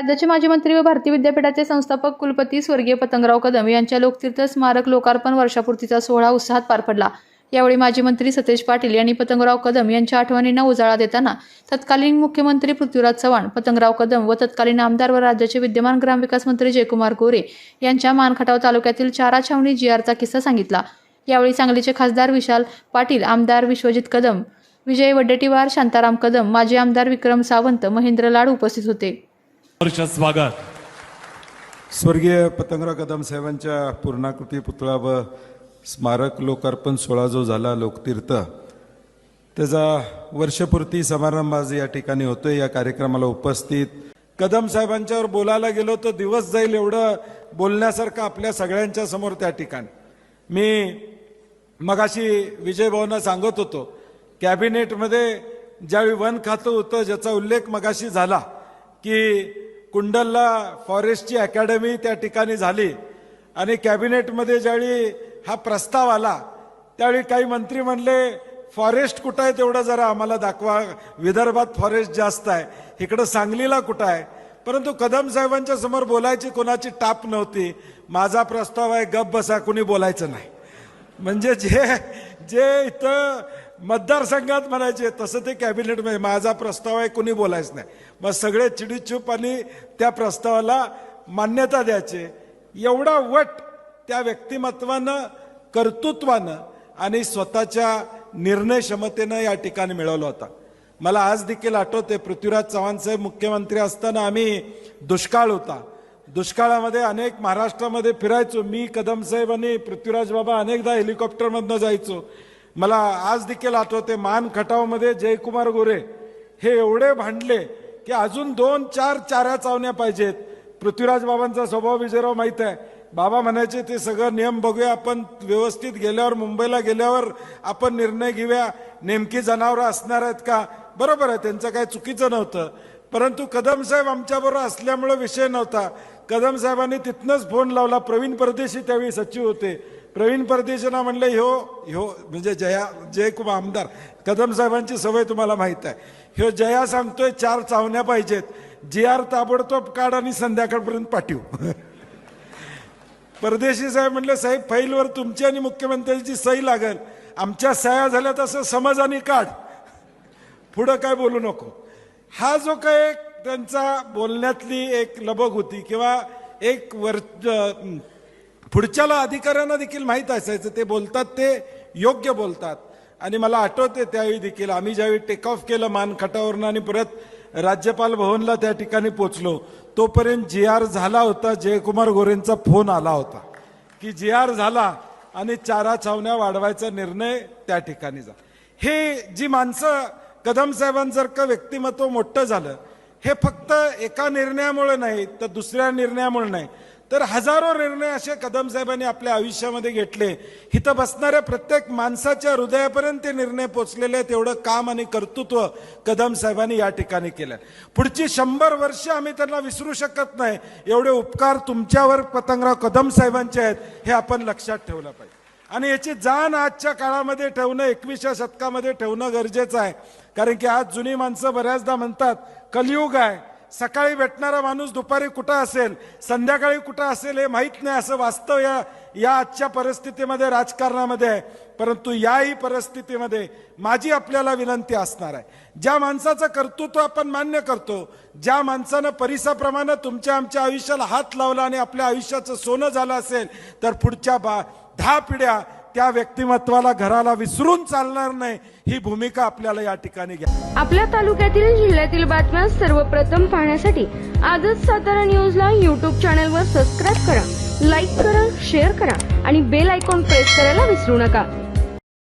राज्याचे माजी मंत्री व भारतीय विद्यापीठाचे संस्थापक कुलपती स्वर्गीय पतंगराव कदम यांच्या लोकतीर्थ स्मारक लोकार्पण वर्षापूर्तीचा सोहळा उत्साहात पार पडला. यावेळी माजी मंत्री सतेज पाटील यांनी पतंगराव कदम यांच्या आठवणींना उजाळा देताना तत्कालीन मुख्यमंत्री पृथ्वीराज चव्हाण पतंगराव कदम व तत्कालीन आमदार व राज्याचे विद्यमान ग्रामविकास मंत्री जयकुमार गोरे यांच्या मानखटाव तालुक्यातील चारा छावणी जीआरचा किस्सा सांगितला. यावेळी सांगलीचे खासदार विशाल पाटील आमदार विश्वजित कदम विजय वड्डेटीवार शांताराम कदम माजी आमदार विक्रम सावंत महेंद्र लाड उपस्थित होते. स्वागत. स्वर्गीय पतंगराव कदम साहेबांच्या पूर्णाकृती पुतळा व स्मारक लोकार्पण सोहळा जो झाला लोकतीर्थ त्याचा वर्षपूर्ती समारंभ आज या ठिकाणी होतोय. या कार्यक्रमाला उपस्थित कदम साहेबांच्यावर बोलायला गेलो तर दिवस जाईल एवढं बोलण्यासारखं आपल्या सगळ्यांच्या समोर त्या ठिकाणी. मी मगाशी विजय भाऊंना सांगत होतो कॅबिनेटमध्ये ज्यावेळी वन खातं होतं ज्याचा उल्लेख मगाशी झाला की कुंडलला फॉरेस्टची अकॅडमी त्या ठिकाणी झाली. आणि कॅबिनेटमध्ये ज्यावेळी हा प्रस्ताव आला त्यावेळी काही मंत्री म्हणले फॉरेस्ट कुठं आहे तेवढं जरा आम्हाला दाखवा. विदर्भात फॉरेस्ट जास्त आहे. इकडं सांगलीला कुठं आहे? परंतु कदम साहेबांच्या समोर बोलायची कोणाची टाप नव्हती. माझा प्रस्ताव आहे गप बसा कुणी बोलायचं नाही. म्हणजे जे जे इथं मतदारसंघात म्हणायचे तसं ते कॅबिनेटमध्ये माझा प्रस्ताव आहे कुणी बोलायचं नाही. मग सगळे चिडीचूप आणि त्या प्रस्तावाला मान्यता द्यायचे. एवढा वट त्या व्यक्तिमत्वानं कर्तृत्वानं आणि स्वतःच्या निर्णय क्षमतेनं या ठिकाणी मिळवला होता. मला आज देखील आठवते पृथ्वीराज चव्हाण साहेब मुख्यमंत्री असताना आम्ही दुष्काळ होता. दुष्काळामध्ये अनेक महाराष्ट्रामध्ये फिरायचो. मी कदम साहेब आणि पृथ्वीराज बाबा अनेकदा हेलिकॉप्टरमधनं जायचो. मला आज देखील आठवते मान खटावमध्ये जयकुमार गोरे हे एवढे भांडले की अजून दोन चार चाऱ्या चावण्या पाहिजेत. पृथ्वीराज बाबांचा स्वभाव विजयराव माहीत आहे. बाबा म्हणायचे ते सगळं नियम बघूया. आपण व्यवस्थित गेल्यावर मुंबईला गेल्यावर आपण निर्णय घेऊया. नेमकी जनावरं असणार आहेत का? बरोबर आहे त्यांचं काही चुकीचं नव्हतं. परंतु कदम साहेब आमच्याबरोबर असल्यामुळं विषय नव्हता. कदम साहेबांनी तिथनंच फोन लावला. प्रवीण परदेशी त्यावेळी सचिव होते. प्रवीण परदेशींना म्हणले ह्यो ह्यो म्हणजे जया जयकुमार आमदार. कदम साहेबांची सवय तुम्हाला माहीत आहे. ह्यो जया सांगतोय चार चावण्या पाहिजेत. जी आर ताबडतोब काढ आणि संध्याकाळपर्यंत पाठवू. परदेशी साहेब म्हणले साहेब फाईलवर तुमची आणि मुख्यमंत्र्यांची सही लागेल. आमच्या सह्या झाल्या असं समज आणि काढ. पुढं काय बोलू नको. हा जो काय एक त्यांचा बोलण्यातली एक लबग होती किंवा एक वर पुढच्याला अधिकाऱ्यांना देखील माहीत असायचं ते बोलतात ते योग्य बोलतात. आणि मला आठवते त्यावेळी देखील आम्ही ज्यावेळी टेक ऑफ केलं मानखटावरून आणि परत राज्यपाल भवनला त्या ठिकाणी पोचलो तोपर्यंत जी आर झाला होता जयकुमार गोरेंचा फोन आला होता. की जी आर झाला आणि चारा छावण्या वाढवायचा निर्णय त्या ठिकाणी झाला. हे जी माणसं कदम साहेबांसारखं व्यक्तिमत्व मोठं झालं. हे फक्त एका निर्णयामुळे नाही तर दुसऱ्या निर्णयामुळे नाही. तर हजारो निर्णय असे कदम साहेबांनी आपल्या आयुष्यामध्ये घेतले. इथं बसणाऱ्या प्रत्येक माणसाच्या हृदयापर्यंत ते निर्णय पोचलेले आहेत एवढं काम आणि कर्तृत्व कदम साहेबांनी या ठिकाणी केलं. पुढची शंभर वर्ष आम्ही त्यांना विसरू शकत नाही. एवढे उपकार तुमच्यावर पतंगराव कदम साहेबांचे आहेत हे आपण लक्षात ठेवलं पाहिजे. आणि याची जाण आजच्या काळामध्ये ठेवणं एकवीसच्या शतकामध्ये ठेवणं गरजेचं आहे. कारण की आज जुनी माणसं बऱ्याचदा म्हणतात कलियुग आहे सकाळी भेटणारा माणूस दुपारी कुठं असेल संध्याकाळी कुठं असेल हे माहीत नाही असं वास्तव या या आजच्या परिस्थितीमध्ये राजकारणामध्ये आहे. परंतु याही परिस्थितीमध्ये माझी आपल्याला विनंती असणार आहे. ज्या माणसाचं कर्तृत्व आपण मान्य करतो ज्या माणसानं परिसाप्रमाणे तुमच्या आमच्या आयुष्याला हात लावला आणि आपल्या आयुष्याचं सोनं झालं असेल तर पुढच्या बा दहा पिढ्या त्या व्यक्तिमत्वाला घराला विसरून चालणार नाही ही भूमिका आपल्याला या ठिकाणी घ्या. आपल्या तालुक्यातील जिल्ह्यातील बातम्या सर्वप्रथम पाहण्यासाठी आजच सातारा न्यूजला यूट्यूब चॅनलवर सबस्क्राईब करा लाईक करा शेअर करा आणि बेल आयकॉन प्रेस करायला विसरू नका.